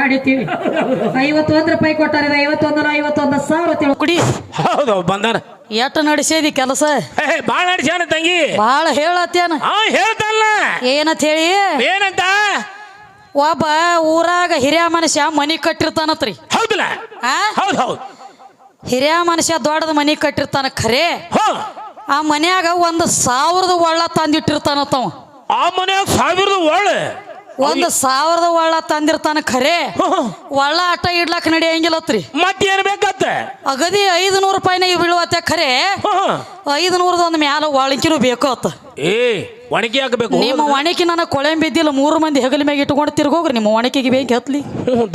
ಹಾಡಿತೀವಿ. ಐವತ್ತೊಂದ್ ರೂಪಾಯಿ ಕೊಟ್ಟಾರ ಐವತ್ತೊಂದರ ಐವತ್ತೊಂದ ಸಾವಿರ ತಿಳ್ಕೊಡಿ ಹೌದು ಬಂದಾರ ಎಟ್ಟು ನಡೆಸಿದಿ ಕೆಲಸ? ಬಾಳ ನಡ್ಸ್ಯಾನ ತಂಗಿ. ಬಾಳ ಹೇಳತ್ತೇನ? ಹೇಳ್ತಲ್ಲ. ಏನಂತ ಹೇಳಿ? ಏನಂತ? ಒಬ್ಬ ಊರಾಗ ಹಿರಿಯ ಮನುಷ್ಯ ಮನಿ ಕಟ್ಟಿರ್ತಾನತ್ರಿ. ಹೌದಲ್ಲ? ಹೌದು ಹೌದು ಹೌದ್. ಹಿರಿಯ ಮನುಷ್ಯ ದೊಡ್ಡದ ಮನಿ ಕಟ್ಟಿರ್ತಾನ ಖರೆ. ಹೋ. ಆ ಮನ್ಯಾಗ ಒಂದು ಸಾವಿರದ ಒಳ್ಳ ತಂದಿಟ್ಟಿರ್ತಾನತ್ತವ ಆ ಮನ್ಯಾಗ ಸಾವಿರದ ಒಳ್ಳೆ. ಒಂದು ಸಾವಿರದ ಒಳ್ಳ ತಂದಿರ್ತಾನ ಖರೆ. ಒಳ್ಳ ಆಟ ಇಡ್ಲಾಕ ನಡೆಯಂಗಿಲ್ಲತ್ರಿ ಏನ್ ಬೇಕತ್ತ? ಅಗದಿ ಐದು ನೂರು ರೂಪಾಯಿನ ಬೀಳುವತ್ತೆ ಖರೆ. ಐದು ನೂರದ ಒಂದು ಮ್ಯಾಲ ಒಳಕಿನೂ ಬೇಕು ಅತ್ತ. ಏ ಒಣಗಿ ಹಾಕಬೇಕು. ನಿಮ್ಮ ಒಣಕಿ ನನ್ನ ಕೊಳೆ ಬಿದ್ದಿಲ್ಲ ಮೂರು ಮಂದಿ ಹೆಗಲ ಮ್ಯಾಗ ಇಟ್ಕೊಂಡು ತಿರ್ಗೋಗ್ರಿ ನಿಮ್ಮ ಒಣಕಿಗೆ ಬೇಕು ಹತ್ಲಿ.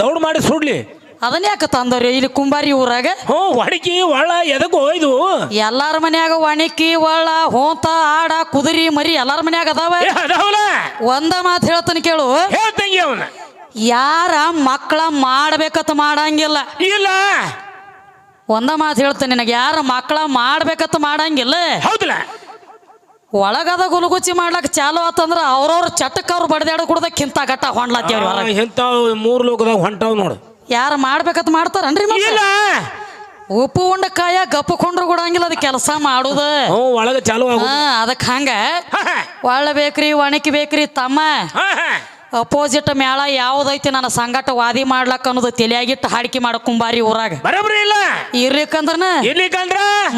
ದೌಡ್ ಮಾಡಿ ಸುಡ್ಲಿ. ಅದನ್ನ ಯಾಕೆ ತಂದವ್ರಿ ಇಲ್ಲಿ ಕುಂಬಾರಿ ಊರಾಗ? ಹ್ಞೂ ಒಣಕಿ ಒಳ್ಳ ಎದಕ್ಕೆ ಹೋಯ್ದು ಎಲ್ಲಾರ ಮನ್ಯಾಗ ಒಣಕಿ ಒಳ್ಳ ಹೋಂತ ಆಡ ಕುದುರಿ ಮರಿ ಎಲ್ಲಾರ ಮನ್ಯಾಗ ಅದಾವ? ಏ ಅದಾವಲ್ಲ. ಒಂದ ಮಾತು ಹೇಳ್ತಾನೆ ಕೇಳು. ಹೇಳ್ತಂಗಿ ಅವನ. ಯಾರ ಮಕ್ಕಳ ಮಾಡ್ಬೇಕತ್ ಮಾಡಂಗಿಲ್ಲ. ಇಲ್ಲ. ಒಂದ ಮಾತು ಹೇಳ್ತಾನೆ ನಿನಗೆ ಯಾರ ಮಕ್ಕಳ ಮಾಡ್ಬೇಕತ್ ಮಾಡಂಗಿಲ್ಲ. ಹೌದಲ್ಲ. ಒಳಗದ ಗುಲುಗುಚಿ ಮಾಡ್ಲಕ್ ಚಾಲು ಆತಂದ್ರ ಅವ್ರವ್ರ ಚಟಕ್ ಅವ್ರು ಬಡದಾಡ ಕುಡ್ದ ಕಿಂತ ಗಟ್ಟ ಹೊಂಡ್ಲತ್ತೇವ್ರಿ ಹೊರಗೆ ಇಂಥವ್ ಮೂರು ಲೋಕದಾಗ ಹೊಂಟಾವ್ ನೋಡು. ಯಾರು ಮಾಡ್ಬೇಕಂತ ಮಾಡ್ತಾರನ್ರಿ? ಇಲ್ಲ. ಉಪ್ಪು ಉಂಡ ಕಾಯ ಗಪ್ಪು ಕೊಂಡ್ರು ಕೊಡಂಗಿಲ್ಲ ಅದು ಕೆಲಸ ಮಾಡುದ. ಒಳಗ ಚಾಲು ಅದಕ್ಕೆ ಹಂಗ. ಒಳ್ಳ ಬೇಕ್ರಿ ಒಣಕಿ ಬೇಕ್ರಿ ತಮ್ಮ. ಅಪೋಸಿಟ್ ಮೇಳ ಯಾವ್ದೈತಿ ನನ್ನ ಸಂಗಟ ವಾದಿ ಮಾಡ್ಲಕ್ ಅನ್ನೋದು ತಲೆಯಾಗಿಟ್ಟು ಹಾಡಿಕೆ ಮಾಡ ಕುಂಬಾರಿ ಊರಾಗ. ಬರಬ್ರಿ ಇಲ್ಲ. ಇರ್ಲಿಕ್ಕಂದ್ರನ? ಇಲ್ಲಿ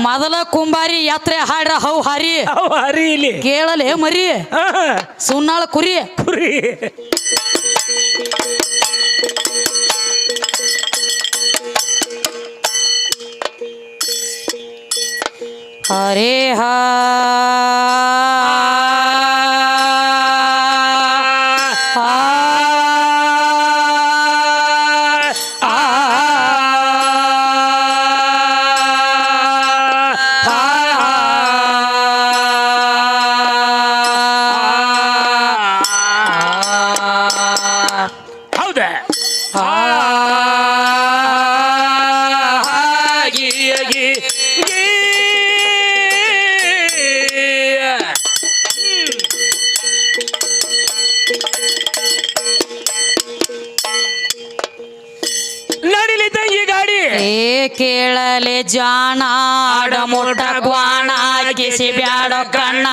ಮೊದಲ ಕುಂಬಾರಿ ಯಾತ್ರೆ ಹಾಡ್ರ ಹೌ ಹಾರಿ. ಹೌ ಹರಿ ಇಲ್ಲಿ. ಕೇಳಲೆ ಮರಿ. ಸುನ್ನಾಳ ಕುರಿ. ಕುರಿ. ಹರೇ ಹಾ ಕೇಳಲೆ ಜಾಣ ಆಡ ಮೊಟ್ಟ ಗ್ವಾಣ ಕಿಸಿ ಬ್ಯಾಡ ಕಣ್ಣ.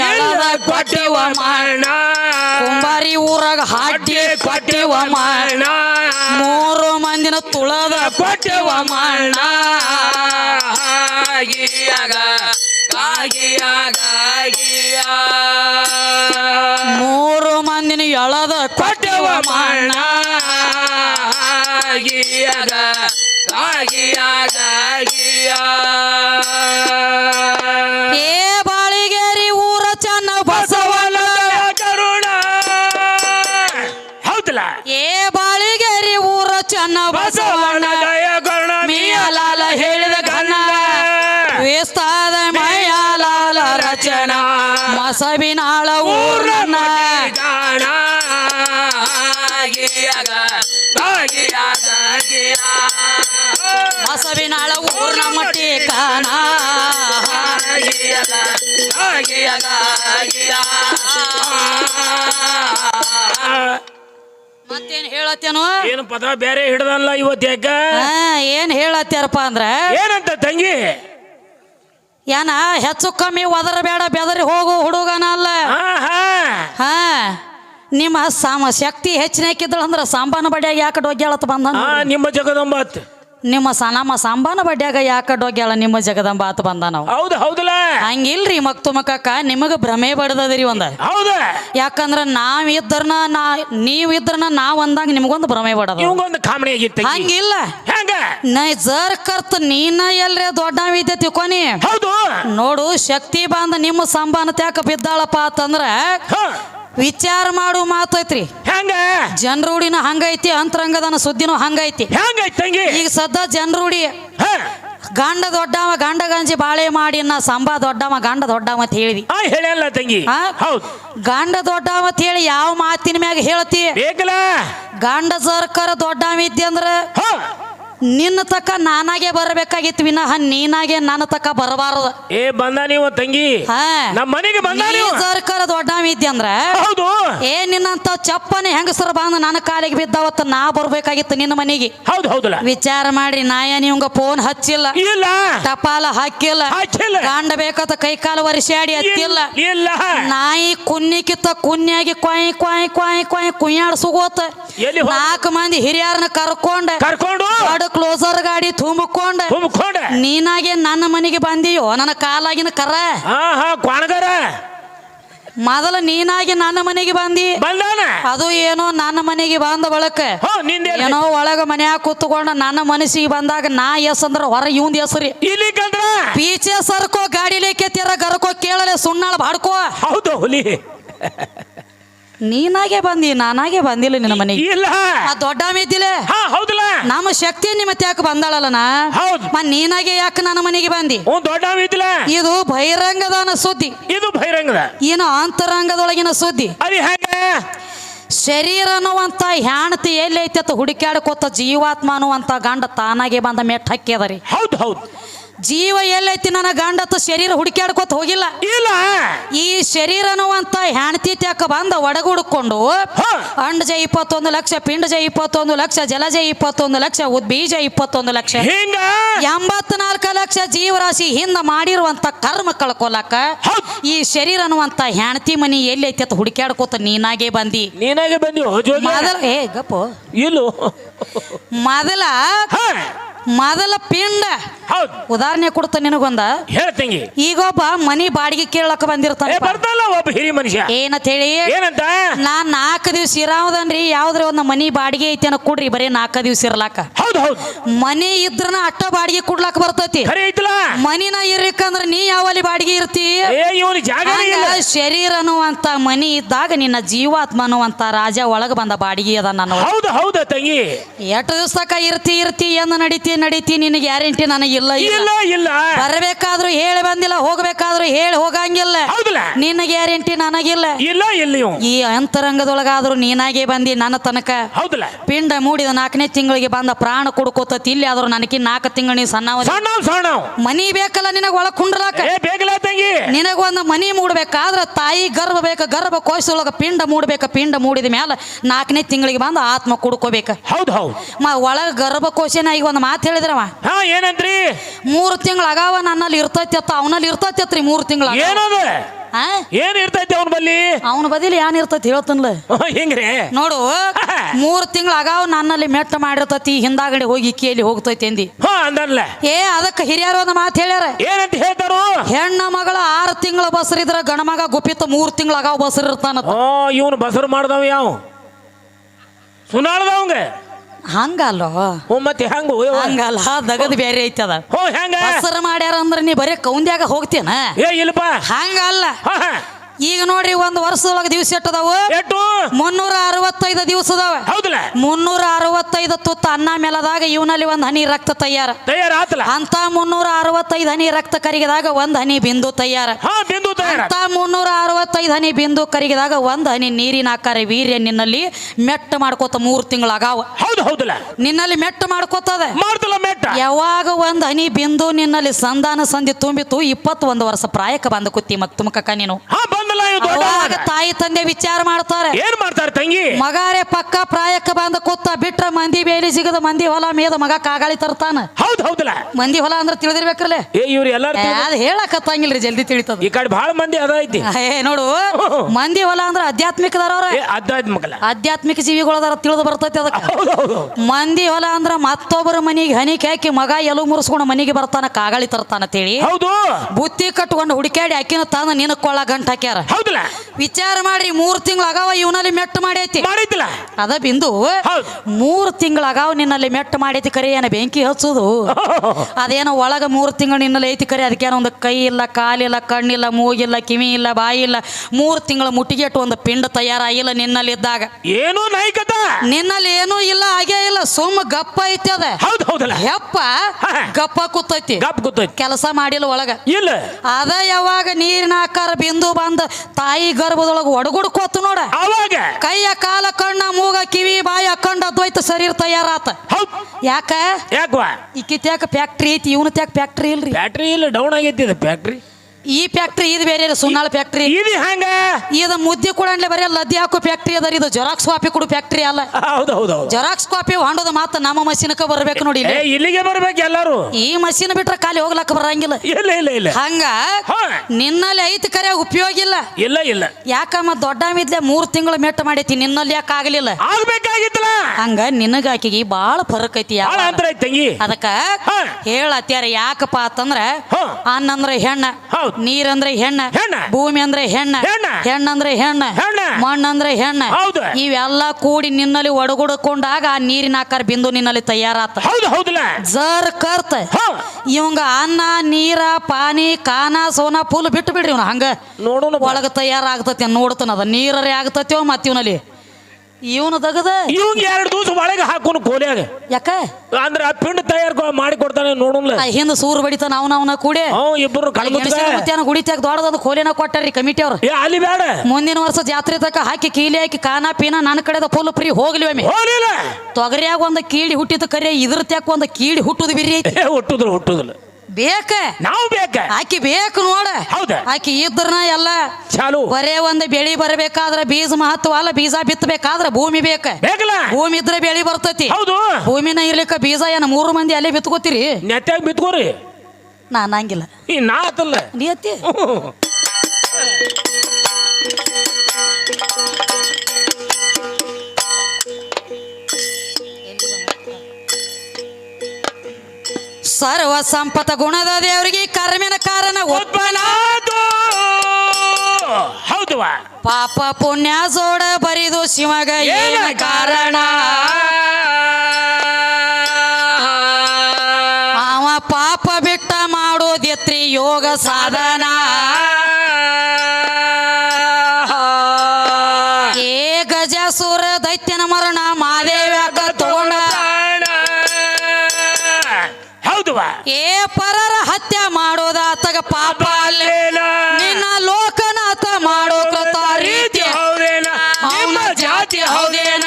ಎಳದ ಕೊಟ್ಟಿವ ಮಾಡ ಕುಂಬಾರಿ ಊರಾಗ ಹಾಡಿ ಕೊಟ್ಟಿವ ಮಾಡ ಮೂರು ಮಂದಿನ ತುಳದ ಕೊಟ್ಟಿವ ಮಾಡ ಮೂರು ಮಂದಿನ ಎಳದ ಕೊಟ್ಟಿವ ಮಾಡ ಏ ಊರ ಬಸವಣ್ಣ. ಜಯ ಕರುಣ ಮೀಯಲಾಲ ಹೇಳಿದ ಘನ ವೇಸ್ತಾದ ಮೈಯಾಲಾಲ ರಚನ. ಮಸಬಿನಾಳ ಊರ್ನ ಮಸಬಿನಾಳ ಊರ್ನ ಮಟ್ಟಿ ಕಾನ ಮತ್ತೇನ್ ಹೇಳತ್ತೇನೋ? ಏನು ಪದ ಬೇರೆ ಹಿಡ್ದಲ್ಲ ಇವತ್ತು ಯಾಕ? ಹಾ ಏನ್ ಹೇಳತ್ಯಾರಪ್ಪ ಅಂದ್ರ? ಏನಂತ ತಂಗಿ? ಏನ ಹೆಚ್ಚು ಕಮ್ಮಿ ಒದರ ಬೇಡ ಬೆದರಿ ಹೋಗು ಹುಡುಗನ ಅಲ್ಲ. ಹಾ ಹಾ. ಹಾ ನಿಮ್ಮ ಸಾಮ ಶಕ್ತಿ ಹೆಚ್ಚಿನ ಹಾಕಿದ್ದಳು ಅಂದ್ರ ಸಾಂಬಾನ ಬಡಿಯಾಗ ಯಾಕೆ ಡೊಗ್ಗ್ಯಾಳತ್ ಬಂದ ನಿಮ್ಮ ಜಗದಂಬತ್. ನಿಮ್ಮ ನಮ್ಮ ಸಂಬಾನ ಬಡ್ಡ್ಯಾಗ ಯಾಕ ಡೋಗ್ಯಾಳ ನಿಮ್ಮ ಜಗದಂಬ ಆತ ಬಂದ ನಾವು. ಹೌದು ಹೌದಲ್ಲ? ಹಂಗಿಲ್ರಿ ಮಕ್ತುಮಕಕ್ಕ ನಿಮಗ ಭ್ರಮೆ ಬಡದದ್ರಿ ಒಂದ. ಹೌದು? ಯಾಕಂದ್ರ ನಾವ್ ಇದ್ರನ ನಾ ನೀವ್ ಇದ್ರನ ನಾವ್ ಅಂದಾಗ ನಿಮಗೊಂದು ಭ್ರಮೆ ಬಡದ. ಇವಂಗೊಂದು ಕಾಮಣಿ ಆಗಿತ್ತು ತಂಗಿ. ಹಂಗಿಲ್ಲ. ಹೆಂಗ? ನಾ ಜರ್ ಕರ್ತ ನೀನ ಎಲ್ರಿ ದೊಡ್ಡ ವಿದ್ಯೆ ತಿಳ್ಕೊನಿ ಹೌದು. ನೋಡು ಶಕ್ತಿ ಬಂದ ನಿಮ್ಮ ಸಂಬಾನ ತ್ಯಾಕ ಬಿದ್ದಾಳಪ್ಪ ಅಂತಂದ್ರ ವಿಚಾರ ಮಾಡು ಮಾತು ಐತ್ರಿ. ಹೆಂಗ? ಜನರೂಡಿನ ಹಂಗೈತಿ ಅಂತರಂಗದನ ಸುದ್ದಿನೂ ಹಂಗೈತಿ. ಹೆಂಗೈತಿ ತಂಗಿ? ಈಗ ಸದ್ದ ಜನರೂಡಿ ಗಂಡ ದೊಡ್ಡವ ಗಂಡ ಗಂಜಿ ಬಾಳೆ ಮಾಡಿ ನಾ ಸಂಬ ದೊಡ್ಡವ ಗಂಡ ದೊಡ್ಡವ ಅಂತ ಹೇಳಿದಿ. ಹೇಳಲ್ಲ ತಂಗಿ. ಗಂಡ ದೊಡ್ಡವ ಅಂತ ಹೇಳಿ ಯಾವ ಮಾತಿನ ಮ್ಯಾಗ ಹೇಳ್ತಿ? ಗಂಡ ಸರ್ಕಾರ ದೊಡ್ಡವ ಇದ್ದಿ ಅಂದ್ರ ನಿನ್ನ ತಕ್ಕ ನಾನಾಗೆ ಬರಬೇಕಾಗಿತ್ತು ವಿನಃ ನೀನಾಗೆ ನನ್ನ ತಕ್ಕ ಬರಬಾರದು. ಏ ಬಂದ ನೀವು ತಂಗಿ? ಹಾ. ನಮ್ಮ ಮನೆಗೆ ಬಂದ ಸರ್ಕಾರ ದೊಡ್ಡವ ಇದ್ದೆ ಅಂದ್ರ? ಹೌದು. ಏ ನಿನ್ನಂತ ಚಪ್ಪನೆ ಹೆಂಗಸರ ಬಂದು ನನ್ನ ಕಾಲಿಗೆ ಬಿದ್ದಾವತ್ತ ನಾ ಬರ್ಬೇಕಾಗಿತ್ತು ನಿನ್ನ ಮನೆಗೆ. ಹೌದು ಹೌದಲ್ಲ. ವಿಚಾರ ಮಾಡಿ ನಾಯ ನಿಮ್ಗ ಫೋನ್ ಹಚ್ಚಿಲ್ಲ. ಇಲ್ಲ. ಟಪಾಲ ಹಾಕಿಲ್ಲ. ಕಾಂಡ ಗಂಡ ಬೇಕತ್ತ ಕೈ ಕಾಲು ವರ್ಷಾಡಿ ಹತ್ತಿಲ್ಲ. ಇಲ್ಲ. ನಾಯಿ ಕುನ್ನಿಕಿತ್ತ ಕುನ್ಯಾಗಿ ಕ್ವಾಯಿ ಕ್ವಾಯಿ ಕ್ವಾಯಿ ಕ್ವಾಯಿ ಕುಯ್ಯಾಡ್ ಸುಗೋತ. ನಾಲ್ಕು ಮಂದಿ ಹಿರಿಯರನ್ನ ಕರ್ಕೊಂಡ ಕರ್ಕೊಂಡು? ದೊಡ್ಡ ಕ್ಲೋಸರ್ ಗಾಡಿ ತುಂಬಿಕೊಂಡ ತುಂಬಿಕೊಂಡ ನೀನಾಗೆ ನನ್ನ ಮನೆಗೆ ಬಂದಿಯೋ? ನನ್ನ ಕಾಲಾಗಿನ ಕರ? ಹಾ ಹಾ ಕ್ವಾಣಗಾರ. ಮೊದಲ ನೀನಾಗಿ ನನ್ನ ಮನೆಗೆ ಬಂದಿ. ಬಂದಾನ? ಅದು ಏನೋ ನನ್ನ ಮನೆಗೆ ಬಂದ ಬಳಕ. ಹೋ ನಿಂದೆ ಏನೋ ಒಳಗ ಮನ್ಯಾಗ ಕೂತ್ಕೊಂಡ ನನ್ನ ಮನಸ್ಸಿಗೆ ಬಂದಾಗ ನಾ ಎಸ್ ಅಂದ್ರೆ ಹೊರ ಇವಂದ್ ಹೆಸರಿ. ಇಲ್ಲಿ ಕಂದ್ರ ಪೀಚೆ ಸರ್ಕೋ ಗಾಡಿ ಲೇಕೆತ್ತಿರ ಗರ್ಕೋ ಕೇಳಲೆ ಸುಣ್ಣಾಳ ಬಾಡ್ಕೋ. ಹೌದು ಹುಲಿ. ನೀನಾಗೆ ಬಂದಿ ನಾನಾಗೆ ಬಂದಿಲ್ಲ ನಿನ್ನ ಮನೆಗೆ. ಇಲ್ಲ. ಆ ದೊಡ್ಡ ಮಿದ್ದಿಲೆ ಹಾ ಹೌದಲ್ಲ. ನಮ್ಮ ಶಕ್ತಿ ನಿಮ್ಮ ಯಾಕೆ ಬಂದಾಳಲ್ಲ ಹೌದು. ಮ ನೀನಾಗೆ ಯಾಕೆ ನನ್ನ ಮನೆಗೆ ಬಂದಿ? ದೊಡ್ಡ ಇದ್ದಿಲ್ಲ ಇದು ಬಹಿರಂಗದ ಸುದ್ದಿ. ಇದು ಬಹಿರಂಗದ. ಏನು ಅಂತರಂಗದೊಳಗಿನ ಸುದ್ದಿ. ಅದು ಹೇಗೆ? ಶರೀರ ಅನ್ನುವಂತ ಹ್ಯಾಣತಿ ಎಲ್ಲಿ ಐತಿ ಅಂತ ಹುಡುಕ್ಯಾಡ್ಕೋತ ಜೀವಾತ್ಮ ಅನ್ನುವಂತ ಗಂಡ ತಾನಾಗೆ ಬಂದ ಮೆಟ್ಟ ಹಾಕ್ಯದರಿ ಹೌದು ಹೌದು. ಜೀವ ಎಲ್ಲೈತಿ ನನ್ನ ಗಂಡ ಶರೀರ ಹುಡುಕ್ಯಾಡ್ಕೋತ ಹೋಗಿಲ್ಲ. ಇಲ್ಲ. ಈ ಶರೀರ ಅನ್ನುವಂತ ಹೆಣ್ತಿ ತ್ಯಾಕ ಬಂದ ಒಡಗುಡ್ಕೊಂಡು ಅಂಡ ಜೈ ಇಪ್ಪತ್ತೊಂದು ಲಕ್ಷ ಪಿಂಡ ಜೈ ಇಪ್ಪತ್ತೊಂದು ಲಕ್ಷ ಜಲಜ ಇಪ್ಪತ್ತೊಂದು ಲಕ್ಷ ಉದ್ ಬೀಜ ಇಪ್ಪತ್ತೊಂದು ಲಕ್ಷ. ಎಂಬತ್ನಾಲ್ಕು ಲಕ್ಷ ಜೀವರಾಶಿ ಹಿಂದ ಮಾಡಿರುವಂತ ಕರ್ಮ ಕಳ್ಕೊಲಕ ಈ ಶರೀರ ಅನ್ನುವಂತ ಹೆಣ್ತಿ ಮನಿ ಎಲ್ಲಿ ಐತಿ ಅಂತ ಹುಡುಕ್ಯಾಡ್ಕೋತ ನೀನಾಗೆ ಬಂದಿ. ನೀನಾಗೆ ಬಂದಿ ಮೊದಲ ಏ ಗಪ್ಪು. ಇಲ್ಲ. ಮೊದಲ ಮೊದಲ ಪಿಂಡ. ಹೌದು. ಉದಾಹರಣೆ ಕೊಡ್ತ ನಿನಗೊಂದ. ಹೇಳ್ತಂಗಿ ಈಗೊಬ್ಬ ಮನಿ ಬಾಡಿಗೆ ಕೇಳಕ್ ಬಂದಿರ್ತಾನೆ ಬರ್ತಾನ ಒಬ್ಬ ಹಿರಿ ಮನುಷ್ಯ. ಏನಂತ ಹೇಳಿ? ಏನಂತ? ನಾನ್ ನಾಲ್ಕು ದಿವ್ಸ ಇರಾವದನ್ರಿ ಯಾವ್ದ್ರ ಒಂದು ಮನಿ ಬಾಡಿಗೆ ಐತಿ ಅನ್ನ ಕೊಡ್ರಿ ಬರೀ ನಾಲ್ಕು ದಿವ್ಸ ಇರ್ಲಾಕ. ಹೌದು ಹೌದು. ಮನಿ ಇದ್ರನ ಅಟ್ಟ ಬಾಡಿಗೆ ಕೊಡ್ಲಾಕ ಬರ್ತೈತಿ. ಖರೆ ಐತಲ್ಲ? ಮನಿನ ಇರ್ಲಿಕ್ಕಂದ್ರ ನೀ ಯಾವಲ್ಲಿ ಬಾಡಿಗೆ ಇರ್ತಿ? ಏ ಇವನು ಜಾಗ ಇಲ್ಲ. ಹಂಗ ಶರೀರ ಅನ್ನುವಂತ ಮನಿ ಇದ್ದಾಗ ನಿನ್ನ ಜೀವಾತ್ಮ ಅನ್ನುವಂತ ರಾಜ ಒಳಗ ಬಂದ ಬಾಡಿಗೆ ಅದ ನನ್ನ ಹೌದು ಹೌದು ತಂಗಿ. ಎಷ್ಟು ದಿವ್ಸಕ್ಕ ಇರ್ತಿ ಇರ್ತಿ ಎಂದು ನಡಿತಿ? ನಡಿತಿ ನಿನಗೆ ಗ್ಯಾರಂಟಿ ನನಗಿಲ್ಲ ಇಲ್ಲ ಇಲ್ಲ ಇಲ್ಲ. ಬರಬೇಕಾದ್ರೂ ಹೇಳಿ ಬಂದಿಲ್ಲ ಹೋಗ್ಬೇಕಾದ್ರೂ ಹೇಳಿ ಹೋಗಂಗಿಲ್ಲ. ಹೌದಲ್ಲ. ನಿನ್ನ ಗ್ಯಾರಂಟಿ ನನಗಿಲ್ಲ. ಇಲ್ಲ ಇಲ್ಲ ಇವ್ ಈ ಅಂತರಂಗದೊಳಗಾದ್ರೂ ನೀನಾಗೆ ಬಂದಿ ನನ್ನ ತನಕ. ಹೌದಲ್ಲ. ಪಿಂಡ ಮೂಡಿದ ನಾಲ್ಕನೇ ತಿಂಗಳಿಗೆ ಬಂದ ಪ್ರಾಣ ಕುಡ್ಕೋತತಿ ಇಲ್ಲಿ ಆದ್ರೂ ನನಗೆ ನಾಲ್ಕು ತಿಂಗಳು ನೀ ಸಣ್ಣ ಸಣ್ಣ ಮನಿ ಬೇಕಲ್ಲ ನಿನಗ ಒಳಗ್ ಕುಂಡ್ರಲಾಕ. ಏ ಬೇಕಲ್ಲ ತಂಗಿ ಮನೆ ಮೂಡಬೇಕಾದ್ರೆ ತಾಯಿ ಗರ್ಭ ಬೇಕು ಗರ್ಭ ಕೋಶದೊಳಗೆ ಪಿಂಡ ಮೂಡಬೇಕು ಪಿಂಡ ಮೂಡಿದ ಮೇಲೆ ನಾಲ್ಕನೇ ತಿಂಗಳಿಗೆ ಬಂದು ಆತ್ಮ ಕುಡ್ಕೋಬೇಕು. ಹೌದು ಹೌದು. ಮ ಒಳಗೆ ಗರ್ಭಕೋಶನ ಈಗ ಒಂದು ಮಾತು ಹೇಳಿದ್ರವ? ಹಾ ಏನಂತ್ರಿ? ಮೂರು ತಿಂಗಳು ಅಗಾವ ನನ್ನಲ್ಲಿ ಇರ್ತೈತಿ ಅತ್ತ ಅವನಲ್ಲಿ ಇರ್ತೈತಿ ಮೂರು ತಿಂಗಳ ಏನದ? ಏನ್ ಇರ್ತೈತಿ ಅವನ ಬಲ್ಲಿ? ಅವನ ಬದಿಲಿ ಏನ್ ಇರ್ತೈತಿ ಹೇಳ್ತನ್ಲ? ಹಿಂಗ್ರಿ? ನೋಡು ಮೂರು ತಿಂಗಳ ಅಗಾವ ನನ್ನಲ್ಲಿ ಮೆಟ್ಟ ಮಾಡಿರ್ತತಿ ಹಿಂದಾಗಡೆ ಹೋಗಿ ಕೇಳಿ ಹೋಗ್ತೈತಿ ಅಂದಿ. ಹಾ ಅಂದನ್ಲ. ಏ ಅದಕ್ಕೆ ಹಿರಿಯರು ಒಂದು ಮಾತು ಹೇಳ್ಯಾರ. ಏನಂತ ಹೇಳ್ತಾರು? ಹೆಣ್ಣ ಮಗಳ ಆರು ತಿಂಗಳ ಬಸರಿದ್ರ ಗಣಮಗ ಗುಪ್ಪಿತ ಮೂರು ತಿಂಗಳ ಆಗ ಬಸರ್ ಇರ್ತಾನ ಓ ಇವನು ಬಸರು ಮಾಡ್ದವ ಯಾವ? ಸುನಾಳ್ದವಂಗ ಹಂಗಲ್ಲೋ? ಹ್ಞೂ ಮತ್ತೆ ಹೆಂಗು? ಹಂಗಲ್ಲ ದಗದ್ ಬೇರೆ ಐತದ. ಹ್ಞೂ ಹೆಂಗ? ಬಸರ್ ಮಾಡ್ಯಾರ ಅಂದ್ರ ನೀ ಬರೀ ಕೌಂದ್ಯಾಗ ಹೋಗ್ತೇನ? ಏ ಇಲ್ಲಪ್ಪ. ಹಂಗಲ್ಲ. ಈಗ ನೋಡ್ರಿ ಒಂದು ವರ್ಷದೊಳಗ ದಿವಸ ಎಟ್ಟದಾವ? ಎಷ್ಟು ಮುನ್ನೂರ ಅರವತ್ತೈದು ದಿವಸ ಅದಾವ. ಹೌದಲ್ಲ? ಮುನ್ನೂರ ಅರವತ್ತೈದು ತುತ್ತ ಅನ್ನ ಮೇಲದಾಗ ಇವನಲ್ಲಿ ಒಂದು ಹನಿ ರಕ್ತ ತಯಾರ. ಅಂತ ಮುನ್ನೂರ ಅರವತ್ತೈದು ಹನಿ ರಕ್ತ ಕರಿಗಿದಾಗ ಒಂದ್ ಹನಿ ಬಿಂದು ತಯಾರ. ಹಾ ಬಿಂದು ತಯಾರ. ಅಂತ ಮುನ್ನೂರ ಅರವತ್ತೈದು ಹನಿ ಬಿಂದು ಕರಿಗಿದಾಗ ಒಂದ್ ಹನಿ ನೀರಿನ ಆಕಾರ ವೀರ್ಯ ನಿನ್ನಲ್ಲಿ ಮೆಟ್ಟ ಮಾಡ್ಕೋತ ಮೂರು ತಿಂಗಳಾಗಾವ ಹೌದು ಹೌದಲ್ಲ? ನಿನ್ನಲ್ಲಿ ಮೆಟ್ಟ ಮಾಡ್ಕೋತದ. ಮಾಡ್ತಲ್ಲ ಮೆಟ್ಟ? ಯಾವಾಗ ಒಂದ್ ಹನಿ ಬಿಂದು ನಿನ್ನಲ್ಲಿ ಸಂಧಾನ ಸಂಧಿ ತುಂಬಿತು ಇಪ್ಪತ್ತೊಂದು ವರ್ಷ ಪ್ರಾಯಕ್ಕೆ ಬಂದ ಕುತ್ತಿ ಮತ್ತು ತುಮಕಕ್ಕ ನೀನು. ಹಾ ಬಂದ ಹೌದಲ್ಲ ಇವ್ ದೊಡ್ಡ ಅವಾಗ ತಾಯಿ ತಂದೆ ವಿಚಾರ ಮಾಡ್ತಾರೆ. ಏನ್ ಮಾಡ್ತಾರೆ ತಂಗಿ? ಮಗಾರೆ ಪಕ್ಕ ಪ್ರಾಯಕ್ಕೆ ಬಂದ ಕೂತ ಬಿಟ್ರ ಮಂದಿ ಬೇಲಿ ಸಿಗದ ಮಂದಿ ಹೊಲ ಮೇದ ಮಗ ಕಾಗಾಳಿ ತರ್ತಾನ. ಹೌದ್ ಹೌದಲ್ಲ. ಮಂದಿ ಹೊಲ ಅಂದ್ರೆ ತಿಳಿದಿರ್ಬೇಕಲ್ಲ ಏ ಇವ್ರು ಎಲ್ಲಾರು ಅದ್ ಹೇಳಕತ್ತಂಗಿಲ್ರಿ ಜಲ್ದಿ ತಿಳಿತದ. ಈ ಕಡೆ ಬಹಳ ಮಂದಿ ಅದ ಐತಿ. ಏ ನೋಡು ಮಂದಿ ಹೊಲ ಅಂದ್ರ ಆಧ್ಯಾತ್ಮಿಕದಾರ ಅವ್ರ. ಏ ಮಕ್ಕಳ ಆಧ್ಯಾತ್ಮಿಕ ಜೀವಿಗಳದಾರ ತಿಳಿದು ಬರ್ತೈತಿ ಅದಕ್ಕ. ಹೌದು ಹೌದು ಮಂದಿ ಹೊಲ ಅಂದ್ರ ಮತ್ತೊಬ್ಬರ ಮನಿಗೆ ಹನಿಕೆ ಹಾಕಿ ಮಗ ಎಲು ಮುರ್ಸ್ಕೊಂಡು ಮನಿಗೆ ಬರ್ತಾನ ಕಾಗಾಳಿ ತರ್ತಾನ ಅಂತೇಳಿ. ಹೌದು. ಬುತ್ತಿ ಕಟ್ಕೊಂಡು ಹುಡುಕ್ಯಾಡಿ ಅಕ್ಕಿನ ತಾನ ನಿನಕ್ ಕೊಳ್ಳ ಗಂಟ ಹಾಕ್ಯಾರ. ಹೌದಲ್ಲ? ವಿಚಾರ ಮಾಡ್ರಿ ಮೂರ್ ತಿಂಗಳ ಅಗಾವ ಇವನಲ್ಲಿ ಮೆಟ್ಟು ಮಾಡೈತಿ. ಮಾಡಿದ್ದಿಲ್ಲ? ಅದ ಬಿಂದು. ಮೂರ್ ತಿಂಗಳ ಅಗಾವ ನಿನ್ನಲ್ಲಿ ಮೆಟ್ಟು ಮಾಡೈತಿ ಕರಿ ಏನ ಬೆಂಕಿ ಹಚ್ಚುದು? ಅದೇನೋ ಒಳಗ ಮೂರ್ ತಿಂಗಳು ನಿನ್ನಲ್ಲಿ ಐತಿ ಕರಿ ಅದಕ್ಕೇನೋ ಒಂದು ಕೈ ಇಲ್ಲ ಕಾಲಿಲ್ಲ ಕಣ್ಣಿಲ್ಲ ಮೂಗಿಲ್ಲ ಕಿವಿ ಇಲ್ಲ ಬಾಯಿ ಇಲ್ಲ. ಮೂರ್ ತಿಂಗಳ ಮುಟ್ಟಿಗೆಟ್ಟು ಒಂದು ಪಿಂಡ ತಯಾರಾಗಿಲ್ಲ ನಿನ್ನಲ್ಲಿ ಇದ್ದಾಗ. ಏನು ನಿನ್ನಲ್ಲಿ ಏನೂ ಇಲ್ಲ ಹಾಗೇ ಇಲ್ಲ ಸುಮ್ಮ ಗಪ್ಪ ಐತಿ ಅದ. ಹೌದು ಹೌದಲ್ಲ? ಹೆಪ್ಪ ಗಪ್ಪ ಕೂತೈತಿ. ಗಪ್ ಗೊತ್ತೈತಿ ಕೆಲಸ ಮಾಡಿಲ್ಲ ಒಳಗ. ಇಲ್ಲ. ಅದ ಯಾವಾಗ ನೀರಿನ ಆಕಾರ ಬಿಂದು ಬಂದ ತಾಯಿ ಗರ್ಭದೊಳಗೆ ಒಡಗುಡ್ಕೋತು ನೋಡ. ಅವಾಗ? ಕೈಯ ಕಾಲ ಕಣ್ಣ ಮೂಗ ಕಿವಿ ಬಾಯಿ ಅಕ್ಕಂಡ ಅದ್ವೈತ ಶರೀರ ತಯಾರಾತ. ಯಾಕ? ಈಕಿತ್ಯಾಕ ಫ್ಯಾಕ್ಟ್ರಿ ಐತಿ ಇವನ ತ್ಯಾಕ ಫ್ಯಾಕ್ಟ್ರಿ ಇಲ್ರಿ. ಫ್ಯಾಕ್ಟ್ರಿ ಇಲ್ಲ ಡೌನ್ ಆಗೈತಿ ಫ್ಯಾಕ್ಟ್ರಿ ಈ ಫ್ಯಾಕ್ಟ್ರಿ ಇದು ಬೇರೆ ರೀ, ಸುನ್ನಾಳ ಫ್ಯಾಕ್ಟ್ರಿ ಇದು ಹಂಗ? ಇದು ಮುದ್ದೆ ಕೊಡಂಡ್ಲೆ ಬರೀ ಲದ್ದಿ ಹಾಕೋ ಫ್ಯಾಕ್ಟ್ರಿ ಅದ ಇದು ಜೆರಾಕ್ಸ್ ಕಾಪಿ ಕೊಡು ಫ್ಯಾಕ್ಟ್ರಿ ಅಲ್ಲ. ಹೌದು ಹೌದು ಹೌದು. ಜೆರಾಕ್ಸ್ ಕಾಪಿ ಹೊಂಡದ ಮಾತ್ರ ನಮ್ಮ ಮಷೀನಕ ಬರ್ಬೇಕು ನೋಡಿ ಏ ಇಲ್ಲಿಗೆ ಬರ್ಬೇಕು ಎಲ್ಲಾರು? ಈ ಮಷೀನ್ ಬಿಟ್ರೆ ಖಾಲಿ ಹೋಗ್ಲಕ್ಕ ಬರಂಗಿಲ್ಲ. ಇಲ್ಲ ಇಲ್ಲ ಇಲ್ಲ. ಹಂಗ ಹಾ. ನಿನ್ನಲ್ಲಿ ಐತಿ ಕರೆ ಉಪಯೋಗ ಇಲ್ಲ. ಇಲ್ಲ ಇಲ್ಲ. ಯಾಕಮ್ಮ ದೊಡ್ಡ ಮಿದ್ಲೆ ಮೂರ್ ತಿಂಗಳು ಮೆಟ್ಟ ಮಾಡೈತಿ ನಿನ್ನಲ್ಲಿ ಯಾಕೆ ಆಗ್ಲಿಲ್ಲ? ಆಗ್ಬೇಕಾಗಿತ್ತಲ್ಲ? ಹಂಗ ನಿನಗ ಆಕಿಗೆ ಬಾಳ ಫರಕ್ ಐತಿ ಭಾಳ ಯಾವ ಅಂತರ ಐತಿ ತಂಗಿ. ಅದಕ್ಕ ಹಾ. ಹೇಳತ್ಯಾರ ಯಾಕಪ್ಪ ಅಂತಂದ್ರ ಹಾ. ಹೆಣ್ಣ. ಹೌದ್. ನೀರಂದ್ರೆ ಹೆಣ್ಣ ಹೆಣ್ಣ. ಭೂಮಿ ಅಂದ್ರೆ ಹೆಣ್ಣ ಹೆಣ್ಣ. ಹೆಣ್ಣಂದ್ರೆ ಹೆಣ್ಣ ಹೆಣ್ಣ. ಮಣ್ಣಂದ್ರೆ ಹೆಣ್ಣ ಹೌದು. ಇವೆಲ್ಲ ಕೂಡಿ ನಿನ್ನಲ್ಲಿ ಒಡಗುಡ್ಕೊಂಡಾಗ ಆ ನೀರಿನ ಆಕಾರ ಬಿಂದು ನಿನ್ನಲ್ಲಿ ತಯಾರಾತ ಹೌದು ಹೌದಲ್ಲ ಜರ್ ಕರ್ತ. ಇವಂಗ ಅನ್ನ ನೀರ ಪಾನಿ ಕಾನ ಸೋನ ಫುಲ್ ಬಿಟ್ಟು ಬಿಡ್ರಿ ಇವ್ನ ಹಂಗ ನೋಡೋಣ. ಒಳಗ ತಯಾರಾಗ್ತತಿ ನೋಡ್ತಾನ ಅದ ನೀರರೇ ಆಗ್ತತ್ಯೋ ಮತ್ತ ಇವನಲ್ಲಿ ಇವನು ತಗದ? ಇವಂಗ ಎರಡು ದಿವಸ ಒಳಗೆ ಹಾಕೋನು ಕೋಲಿಯಾಗ. ಯಾಕ? ಅಂದ್ರೆ ಆ ಪಿಂಡ ತಯಾರು ಮಾಡಿ ಕೊಡ್ತಾನೆ ನೋಡೋಣ ಹಿಂದ ಸೂರ್ ಬಡಿತ ನಾವು ನಾವ್ ಕೂಡಿ. ಅವ್ ಇಬ್ಬರು ಗುಡಿತಾಗ ದೊಡ್ಡದೊಂದು ದೊಡ್ಡದ ಕೋಲಿನ ಕೊಟ್ಟಾರಿ ಕಮಿಟಿ ಅವ್ರು. ಏ ಅಲ್ಲಿ ಬೇಡ ಮುಂದಿನ ವರ್ಷ ಜಾತ್ರೆ ತಕ ಹಾಕಿ ಕೀಲಿ ಹಾಕಿ ಕಾನ ಪೀನ ನನ್ನ ಕಡೆದ ಫುಲ್ ಫ್ರೀ ಹೋಗ್ಲಿ ಒಮ್ಮೆ. ತೊಗರಿಯಾಗ ಒಂದು ಕೀಳಿ ಹುಟ್ಟಿದ ಕರೆ ಇದ್ರ ತ್ಯಾಕ ಒಂದು ಕೀಳಿ ಹುಟ್ಟುದು ಬಿರಿ ಹುಟ್ಟುದಿಲ್ಲ ಹುಟ್ಟುದಿಲ್ಲ ಬೇಕ? ನಾವು ಬೇಕ. ಆಕಿ ಬೇಕು ನೋಡ. ಹೌದು? ಆಕಿ ಇದ್ರನ ಎಲ್ಲ ಚಾಲು. ಬರೇ ಒಂದು ಬೆಳಿ ಬರಬೇಕಾದ್ರ ಬೀಜ ಮಹತ್ವ ಅಲ್ಲ ಬೀಜ ಬಿತ್ತಬೇಕಾದ್ರ ಭೂಮಿ ಬೇಕ. ಬೇಕಲ್ಲ? ಭೂಮಿ ಇದ್ರೆ ಬೆಳಿ ಬರ್ತೈತಿ. ಹೌದು. ಭೂಮಿನ ಇರ್ಲಿಕ್ಕ ಬೀಜ ಏನ ಮೂರು ಮಂದಿ ಅಲ್ಲೇ ಬಿತ್ಕೋತೀರಿ? ನೆಟ್ಟಾಗ ಬಿತ್ಕೋರಿ. ನಾನಂಗಿಲ್ಲ ಈ ನಾ ಆತಲ್ಲ. ನೀ ಅತ್ತಿ ಸರ್ವ ಸಂಪತ ಗುಣದ ದೇವರಿಗೆ ಕರ್ಮಿನ ಕಾರಣ ಒಪ್ಪನ ಒಪ್ಪನಾದು ಪಾಪ ಪುಣ್ಯ ಜೋಡ ಬರಿದು ಶಿವಗ ಏನ ಏನ ಕಾರಣ? ಅವ ಪಾಪ ಬಿಟ್ಟ ಮಾಡೋದ್ಯತ್ರಿ ಯೋಗ ಸಾಧನ. ಏ ಪರರ ಹತ್ಯೆ ಮಾಡೋದಾತಗ ಪಾಪ ನಿನ್ನ ನಿನ್ನ ಲೋಕನಾಥ ಮಾಡೋ ಮಾಡೋಕತ ರೀತಿ ಹೌದೇನ? ನಿಮ್ಮ ಜಾತಿ ಹೌದೇನ?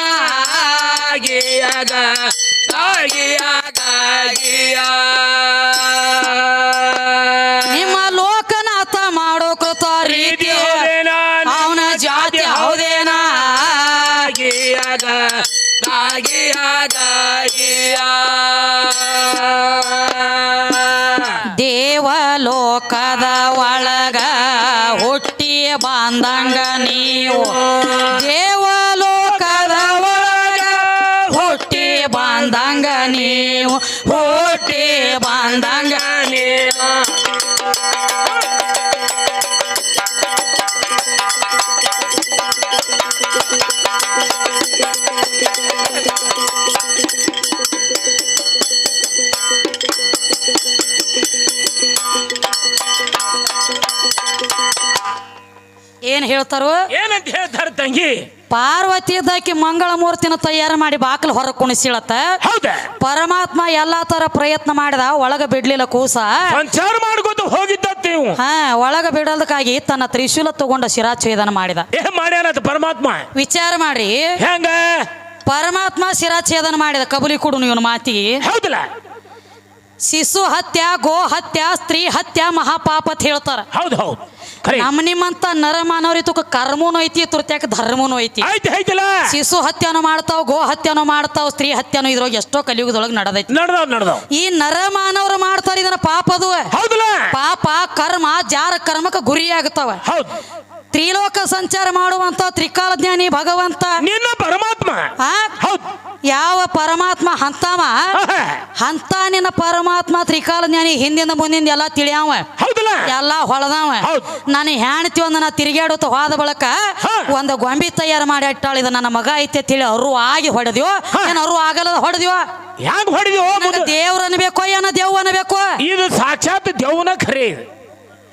ದೇವಲೋಕದ ಒಳಗ ಹುಟ್ಟಿ ಬಾಂದಂಗ ನೀವು. ದೇವಲೋಕದ ಒಳಗ ಹುಟ್ಟಿ ಬಾಂದಂಗ ನೀವು. ಏನ್ ಹೇಳ್ತಾರೋ? ಏನಂತ ಹೇಳ್ತಾರ ತಂಗಿ? ಪಾರ್ವತಿ ಇದ್ದಾಕಿ ಮಂಗಳ ಮೂರ್ತಿನ ತಯಾರು ಮಾಡಿ ಬಾಕಲು ಹೊರ ಕುಣಿಸಿಳತ್ತ. ಹೌದ? ಪರಮಾತ್ಮ ಎಲ್ಲಾ ತರ ಪ್ರಯತ್ನ ಮಾಡಿದ ಒಳಗ ಬಿಡ್ಲಿಲ್ಲ ಕೂಸ. ಸಂಚಾರ ಮಾಡ್ಕೊತ ಹೋಗಿದ್ದ ಹಾ ಒಳಗ ಬಿಡೋದಕ್ಕಾಗಿ ತನ್ನ ತ್ರಿಶೂಲ ತಗೊಂಡ ಶಿರಾಚ್ಛೇದನ ಮಾಡಿದ. ಮಾಡ್ಯಾನತ್ ಪರಮಾತ್ಮ? ವಿಚಾರ ಮಾಡಿ ಹೆಂಗ? ಪರಮಾತ್ಮ ಶಿರಾಚ್ಛೇದನ ಮಾಡಿದ ಕಬಲಿ ಕೊಡು ಇವನ ಮಾತಿಗೆ. ಹೌದಲ್ಲ? ಶಿಶು ಹತ್ಯ ಗೋ ಹತ್ಯ ಸ್ತ್ರೀ ಹತ್ಯ ಮಹಾಪಾಪ ಅಂತ ಹೇಳ್ತಾರ. ಹೌದು ಹೌದು. ಖರೆ ನಮ್ಮ ನಿಮ್ಮಂತ ನರ ಮಾನವರಿತಕ್ಕ ಕರ್ಮನೂ ಐತಿ ತುರ್ತ್ಯಾಕ ಧರ್ಮನೂ ಐತಿ. ಐತಲ್ಲ ಶಿಶು ಹತ್ಯನೂ ಮಾಡ್ತಾವ ಗೋ ಹತ್ಯನೂ ಮಾಡ್ತಾವ ಸ್ತ್ರೀ ಹತ್ಯನೂ ಇದ್ರೊಳಗೆ ಎಷ್ಟೋ ಕಲಿಯುಗದೊಳಗೆ ನಡೆದೈತಿ. ಈ ನರ ಮಾನವರು ಮಾಡ್ತಾರ ಇದನ್ನ ಪಾಪ ಅದು. ಹೌದಲ್ಲ. ಪಾಪ ಕರ್ಮ ಜಾರ ಕರ್ಮಕ್ಕೆ ಗುರಿ ಆಗ್ತಾವ. ಹೌದು. ತ್ರಿಲೋಕ ಸಂಚಾರ ಮಾಡುವಂತ ತ್ರಿಕಾಲ ಜ್ಞಾನಿ ಭಗವಂತ. ನಿನ್ನ ಪರಮಾತ್ಮ. ಆ? ಯಾವ ಪರಮಾತ್ಮ ಹಂತಾವ? ಹಂತ ನಿನ್ನ ಪರಮಾತ್ಮ ತ್ರಿಕಾಲ ಜ್ಞಾನಿ ಹಿಂದಿಂದ ಮುಂದಿಂದ ಎಲ್ಲ ತಿಳಿಯಾವ. ಹೌದಲ್ಲ? ಎಲ್ಲ ಹೊಳದಾವ. ಹೌದ್. ನಾನು ಹೆಣ್ತಿ ಒಂದು ನಾ ತಿರುಗಾಡುತ್ತ ಹೋದ ಬಳಕ ಹಾ. ಒಂದು ಗೊಂಬಿ ತಯಾರು ಮಾಡಿ ಇಟ್ಟಾಳ ಇದು ನನ್ನ ಮಗ ಐತೆ ತಿಳಿ ಅರು ಆಗಿ ಹೊಡೆದ್ಯೋ? ಹಾ. ಏನ್ ಅರು ಆಗಲ್ಲದ ಹೊಡೆದ್ಯೋ? ಹ್ಯಾಂಗ ಹೊಡೆದಿವೋ ದೇವ್ರ ಅನ್ಬೇಕೋ ಏನ ದೇವ್ ಅನ್ಬೇಕೋ? ಇದು ಸಾಕ್ಷಾತ್ ದೇವನ ಖರೆ ಇದು.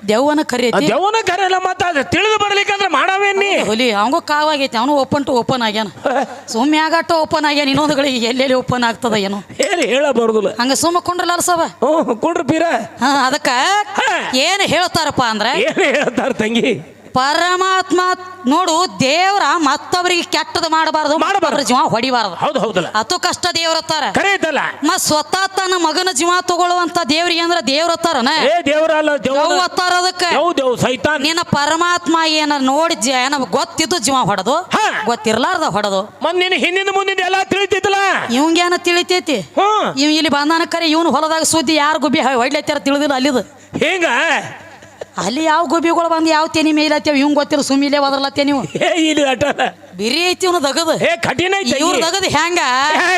ದೇವ್ವನ ಕರೀತಿ ದೇವನ ಕರೆಯಲ್ಲ ಮತ್ತೆ ಅದು ತಿಳಿದು ಬರ್ಲಿಕ್ಕಂದ್ರೆ ಮಾಡವೇನಿ ಹುಲಿ ಅವಂಗೂ ಕಾವಾಗೈತಿ ಅವನು ಓಪನ್ ಟು ಓಪನ್ ಆಗ್ಯಾನ. ಸುಮ್ಮನೆ ಆಗಾಟ ಓಪನ್ ಆಗ್ಯಾನ ಇನ್ನೊಂದುಗಳಿಗೆ ಎಲ್ಲೆಲ್ಲಿ ಓಪನ್ ಆಗ್ತದ ಏನೋ. ಏನು ಹೇಳಬಾರ್ದು ಬರುದಿಲ್ಲ ಹಂಗ ಸುಮ್ಮ ಕುಂಡ್ರಲ್ಲ ಅಲ್ಸವ? ಹ್ಞೂ ಕೊಡ್ರಿ ಪೀರ. ಹಾ ಅದಕ್ಕ. ಏನ್ ಹೇಳ್ತಾರಪ್ಪ ಅಂದ್ರೆ? ಏನು ಹೇಳ್ತಾರ ತಂಗಿ? ಪರಮಾತ್ಮ ನೋಡು ದೇವ್ರ ಮತ್ತೊಬ್ಬರಿಗೆ ಕೆಟ್ಟದ ಮಾಡಬಾರದು ಮಾಡಬಾರ್ದು. ಜೀವ ಹೊಡಿಬಾರದು. ಹೌದು ಹೌದಲ್ಲ. ಅದು ಕಷ್ಟ ದೇವ್ರತ್ತಾರ ಖರೆ ಐತಲ್ಲ ಮತ್ ಸ್ವತಃ ತನ್ನ ಮಗನ ಜೀವ ತಗೊಳ್ಳುವಂತ ದೇವ್ರಿಗೆ ಅಂದ್ರ ಏ ದೇವ್ರ ಅಲ್ಲ ದೇವ್ರ ದೇವ್ ಅತ್ತಾರ ಅದಕ್ಕ? ದೇವ್ ಸೈತಾನ್? ನಿನ್ನ ಪರಮಾತ್ಮ ಏನ ನೋಡಿ ಜ- ಏನ ಗೊತ್ತಿದ್ದು ಜೀವ ಹೊಡೆದು? ಹಾ. ಗೊತ್ತಿರ್ಲಾರ್ದ ಹೊಡೆದು? ಮತ್ ಮುಂದಿನ ಎಲ್ಲ ತಿಳಿತೈತಲ್ಲ ಇವಂಗೇನ ತಿಳಿತೈತಿ? ಹ್ಮ್. ಇವ್ ಇಲ್ಲಿ ಬಂದಾನ ಕರೆ ಇವನು ಹೊಲದಾಗ ಸುದ್ದಿ ಯಾರು ಗುಬ್ಬಿ ಹೊಡ್ಲತ್ತಾರ ತಿಳಿದಿಲ್ಲ ಅಲ್ಲಿದು. ಹಿಂಗ? ಅಲ್ಲಿ ಯಾವ ಗೋಬಿಗಳು ಬಂದು ಯಾವ ತೆನಿ ಮೇಲತ್ತೇವ್ ಹಿಂಗ್ ಗೊತ್ತಿಲ್ಲ ಸುಮ್ಮಿಲೆ ಬದಲತ್ತೆ ನೀವು. ಏ ಇಲ್ಲಿ ಬಿರಿ ಐತಿ ಇವನು ದಗದ. ಏ ಕಠಿಣ ಐತಿ ಇವ್ರ ದಗದ ಹೆಂಗ? ಯಾರ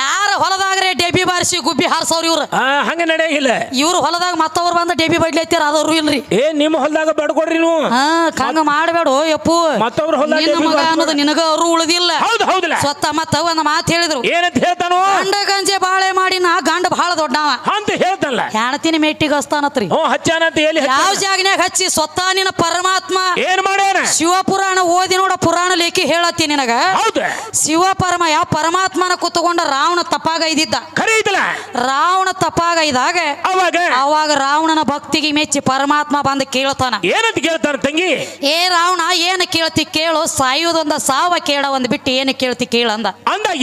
ಯಾರ ಹೊಲದಾಗ್ರೆ ಡೆಬಿ ಬಾರಿಸಿ ಗುಬ್ಬಿ ಹಾರ್ಸವ್ರ ಇವ್ರು? ಆ ಹಂಗ ನಡೆಯಂಗಿಲ್ಲ. ಇವ್ರು ಹೊಲದಾಗ ಮತ್ತವ್ರು ಬಂದ ಡೆಬಿ ಬಡ್ಲೈತಿರ ಅದವ್ರು ಇಲ್ರಿ. ಏ ನಿಮ್ಮ ಹೊಲದಾಗ ಬಡ್ಕೊಡ್ರಿ ನೀವು. ಹಾ ಹಂಗ ಮಾಡಬೇಡ ಎಪ್ಪು ಮತ್ತವ್ರ ಹೊಲ್ದಾಗ ನಿನ್ನ ಡೆಬ್ಬಿ ಮಗ ಬಾರ್ಸ್ಬೇಡ. ಅನ್ನೋದು ನಿನಗ ಅವರು ಉಳಿದಿಲ್ಲ. ಹೌದು ಹೌದಲ್ಲ. ಸ್ವತ್ತ ಮತ್ತ ಒಂದ್ ಮಾತು ಹೇಳಿದ್ರು. ಏನಂತ ಹೇಳ್ತಾನೋ? ಗಂಡ ಗಂಜೆ ಬಾಳೆ ಮಾಡಿ ನಾ ಗಂಡ ಬಹಳ ದೊಡ್ಡವ. ಅಂತ ಹೆಣತಿನ ಮೆಟ್ಟಿಗೆ ಹಸ್ತಾನತ್ರಿ. ಹ್ಞೂ ಹಚ್ಚಾನಂತ ಎಲ್ಲಿ ಯಾವ? ಜಾಗನ್ಯಾಗ ಹಚ್ಚಿ ಸ್ವತಾನಿನ ನಿನ್ನ ಪರಮಾತ್ಮ? ಏನ್ ಮಾಡ್ಯಾನ? ಶಿವಪುರಾಣ ಓದಿ ನೋಡ ಪುರಾಣ ಲೇಖಿ ಹೇಳತ್ತಿ ನಿನಗ. ಹೌದು. ಶಿವ ಪರಮ ಯಾವ ಪರಮಾತ್ಮನ ಕುತ್ಕೊಂಡ ರಾವಣ ತಪಾಗ ಇದ್ದಿದ್ದ ಖರೆ ಐತಲ್ಲ ರಾವಣ ತಪಾಗ ಇದ್ದಾಗ ಅವಾಗ? ಅವಾಗ ರಾವಣನ ಭಕ್ತಿಗೆ ಮೆಚ್ಚಿ ಪರಮಾತ್ಮ ಬಂದು ಕೇಳ್ತಾನ. ಏನಂತ ಕೇಳ್ತಾನ ತಂಗಿ? ಏ ರಾವಣ ಏನ ಕೇಳ್ತಿ ಕೇಳು ಸಾಯುವುದೊಂದ ಸಾವ ಕೇಳ ಒಂದ್ ಬಿಟ್ಟು ಏನು ಕೇಳ್ತಿ ಕೇಳ ಅಂದ.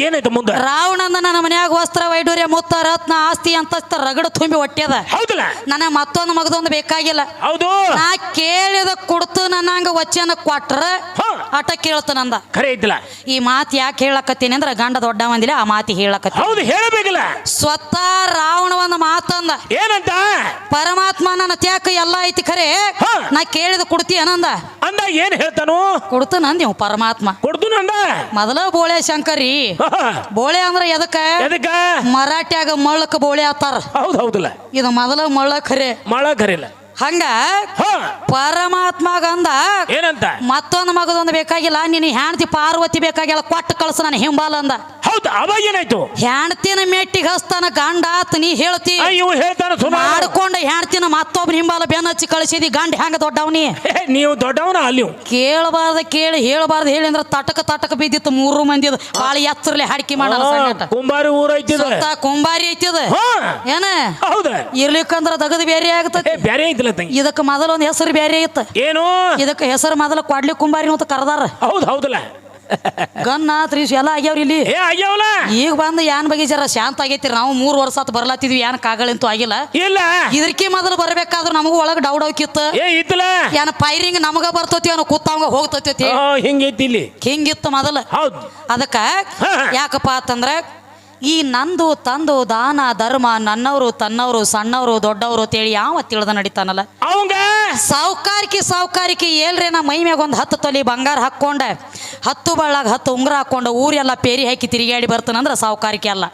ಏನಾಯ್ತು ಮುಂದೆ? ರಾವಣಂದ ನನ್ನ ಮನ್ಯಾಗ ವಸ್ತ್ರ ವೈಡೂರ್ಯ ಮುತ್ತ ರತ್ನ ಆಸ್ತಿ ಅಂತಸ್ತ ರಗಡ ತುಂಬಿ ಹೊಟ್ಯದ ಹೌದಲ್ಲ? ನನಗೆ ಮತ್ತೊಂದು ಮಗದೊಂದು ಬೇಕಾಗಿಲ್ಲ. ಹೌದು? ನಾ ಕೇಳಿದ ಕೊಡ್ತು ನನ್ನಂಗ ವಚನ ಕೊಟ್ರ ಆಟ ಕೇಳ್ತು ನಂದ. ಖರೆ ಈ ಮಾತು ಯಾಕೆ ಹೇಳಕತ್ತೀನಿ ಅಂದ್ರೆ ಗಂಡ ದೊಡ್ಡ ಮಂದಿಲ್ಲ ಆ ಮಾತಿ ಹೇಳಕತ್ತೀನಿ. ಹೌದು ಹೇಳಬೇಕಿಲ್ಲ? ಸ್ವತಃ ರಾವಣ ಒಂದು ಮಾತಂದ. ಏನಂತ? ಪರಮಾತ್ಮ ನನ್ನ ತ್ಯಾಕ ಎಲ್ಲ ಐತಿ ಖರೆ. ನಾ ಕೇಳಿದ ಕೊಡ್ತಿ ಅನಂದ ಅಂದ ಏನ್ ಹೇಳ್ತಾನು? ಕೊಡ್ತು ನಂದ ಇವ್ ಪರಮಾತ್ಮ. ಕೊಡ್ತು ನಂದ? ಮೊದಲ ಬೋಳೆ ಶಂಕರಿ. ಬೋಳೆ ಅಂದ್ರೆ ಎದಕ್ಕ? ಮರಾಠಿಯಾಗ ಮರಾಠ್ಯಾಗ ಮಳ್ಳಕ ಬೋಳೆ ಆತಾರ. ಹೌದು ಹೌದಲ್ಲ. ಇದು ಮೊದಲ ಮಳ್ಳ ಖರೆ ಮಳ ಖರಿಲ್ಲ ಹಂಗ ಪರಮಾತ್ಮಗಂದ ಪರಮಾತ್ಮ ಗಂದ ಏನಂತ? ಮತ್ತೊಂದು ಮಗದೊಂದು ಬೇಕಾಗಿಲ್ಲ ನೀನು ಹೆಣ್ತಿ ಪಾರ್ವತಿ ಬೇಕಾಗಿಲ್ಲ ಕೊಟ್ಟು ಕಳ್ಸ ನಾನು ಹಿಂಬಾಲ ಅಂದ. ಹೌದು ಅವಾಗ ಏನಾಯ್ತು? ಹೆಣ್ತಿನ ಮೆಟ್ಟಿ ಹಸ್ತಾನ ಗಂಡ ಆತ ನೀ ಹೇಳ್ತಿ. ಮಾಡ್ಕೊಂಡು ಇವ್ ಹೇಳ್ತಾನ ಮಾಡ್ಕೊಂಡ ಹೆಣ್ತಿನ ಮತ್ತೊಬ್ಬನ ಹಿಂಬಾಲ ಬೆನ್ನ ಹಚ್ಚಿ ಕಳಿಸಿದಿ ಗಂಡ ಹೆಂಗ ದೊಡ್ಡವನಿ ನೀವು ದೊಡ್ಡವನ ಅಲ್ಲಿ. ಕೇಳಬಾರ್ದ ಕೇಳಿ ಹೇಳಬಾರ್ದು ಹೇಳಿ ಅಂದ್ರೆ ತಟಕ ತಟಕ ಬಿದ್ದಿತ್ತು ಮೂರು ಮಂದಿ ಬಾಳಿ ಎತ್ತರಲ್ಲಿ ಹಾಡಿಕೆ ಮಾಡಲ್ಲ ಕುಂಬಾರಿ ಊರ ಕುಂಬಾರಿ ಐತಿದ ಹಾ. ಏನ? ಹೌದ. ಇರ್ಲಿಕ್ಕಂದ್ರ ದಗದ ಬೇರೆ ಆಗ್ತದೆ ಬೇರೆ ಬ್ಯಾರೆ ತಂಗಿ ಇದಕ್ಕೆ ಮೊದಲ ಒಂದು ಹೆಸರು ಬೇರೆ ಇತ್ತು. ಏನು? ಇದಕ್ಕೆ ಹೆಸರು ಮೊದಲ ಕೊಡ್ಲಿ ಕುಂಬಾರಿ ಅಂತ ಕರೆದಾರ. ಹೌದು ಹೌದಲ್ಲ. ಗನ್ನ ತ್ರೀಶ್ ಎಲ್ಲ ಆಗ್ಯಾವ್ರಿ ಇಲ್ಲಿ. ಏ ಆಗ್ಯಾವಲ್ಲ? ಈಗ ಬಂದು ಯಾನ್ ಬಗ್ಗೆ ಜರ ಶಾಂತ ಆಗೈತಿ ನಾವು ಮೂರು ವರ್ಷ ಆತ ಬರ್ಲಾತಿದ್ವಿ ಯಾನ್ ಕಾಗಳಂತೂ ಆಗಿಲ್ಲ. ಇಲ್ಲ. ಇದಕ್ಕೆ ಮೊದಲು ಬರ್ಬೇಕಾದ್ರೆ ನಮಗೂ ಒಳಗೆ ಡೌಟ್ ಹೋಗಿತ್ತು ಏ ಇತ್ತಲ್ಲ? ಏನ್ ಪೈರಿಂಗ್ ನಮಗ ಬರ್ತೈತಿ ಅನ್ನೋ ಕೂತವಂಗ ಹೋಗ್ತೈತಿ ಹಿಂಗೈತಿ ಇಲ್ಲಿ. ಹಿಂಗಿತ್ತು ಮೊದಲ. ಹೌದು. ಅದಕ್ಕ. ಯಾಕಪ್ಪ ಅಂತಂದ್ರೆ ಈ ನಂದು ತಂದು ದಾನ ಧರ್ಮ ನನ್ನವರು ತನ್ನವರು ಸಣ್ಣವರು ದೊಡ್ಡವರು ಅಂತೇಳಿ ಯಾವ ತಿಳಿದ ನಡೀತಾನಲ್ಲ? ಅವಂಗ? ಸಾವುಕಾರಿಕೆ ಸಾವುಕಾರಿಕೆ ಏಲ್ರಿ ನಾ ಮೈ ಮ್ಯಾಗ ಒಂದು ಹತ್ತು ತೊಲಿ ಬಂಗಾರ ಹಾಕೊಂಡೆ ಹತ್ತು ಬಳ್ಳಾಗ ಹತ್ತು ಉಂಗುರ ಹಾಕ್ಕೊಂಡು ಊರೆಲ್ಲ ಪೇರಿ ಹಾಕಿ ತಿರುಗಾಡಿ ಬರ್ತಾನಂದ್ರೆ ಸಾವುಕಾರಿಕೆ ಅಲ್ಲ.